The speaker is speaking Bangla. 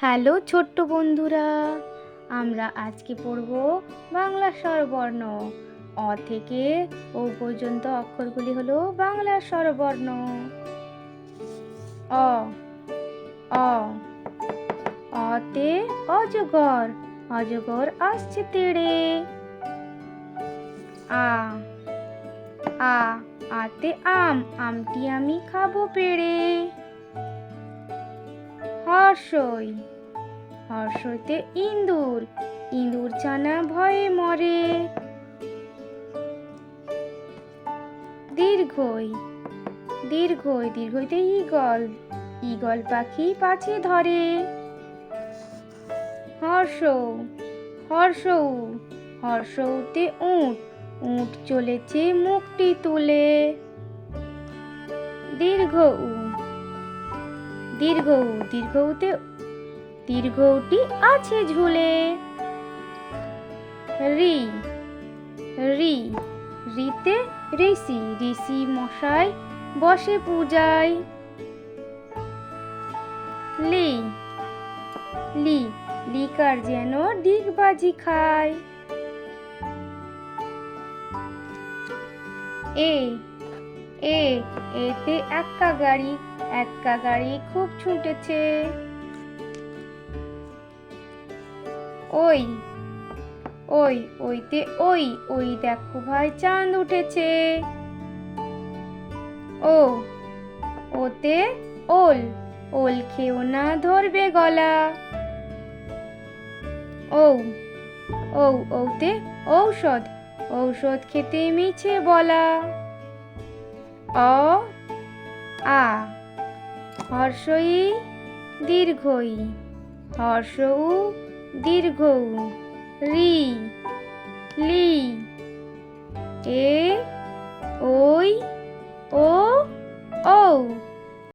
হ্যালো ছোট্ট বন্ধুরা, আমরা আজকে পড়ব বাংলা স্বরবর্ণ। অ থেকে ও পর্যন্ত অক্ষরগুলি হলো বাংলা স্বরবর্ণ। অ অ, অতে অজগর অজগর আসছে তেড়ে। আ আ, আতে আম, আমটি আমি খাব পেড়ে। হর্ষই, হর্ষতে ইঁদুর ইঁদুর ছানা ভয়ে মরে। দীর্ঘই দীর্ঘই দীর্ঘইতে ইগল ইগল পাখি পাছে ধরে। হর্ষ হর্ষ হর্ষতে উট উট চলেছে মুখটি তুলে। দীর্ঘ উ দীর্ঘ উ, দীর্ঘ উতে দীর্ঘটি আছে ঝুলে। রি রি রিতে ঋষি ঋষি মশাই বসে পূজায়। লি লি লিকার যেন ডিগবাজি খায়। এ এ, এতে এক্কা গাড়ি এক্কা গাড়ি খুব ছুটেছে। ওই ওই, ওইতে ওই ওই দেখো ভাই চাঁদ উঠেছে। ও, ওতে ওল ওল খেও না ধরবে গলা। ও ও, ওতে ঔষধ ঔষধ খেতে মিছে বলা। অ, আ, হর্ষই দীর্ঘই হর্ষ উ দীর্ঘ রি, লি, এ ওই ও ও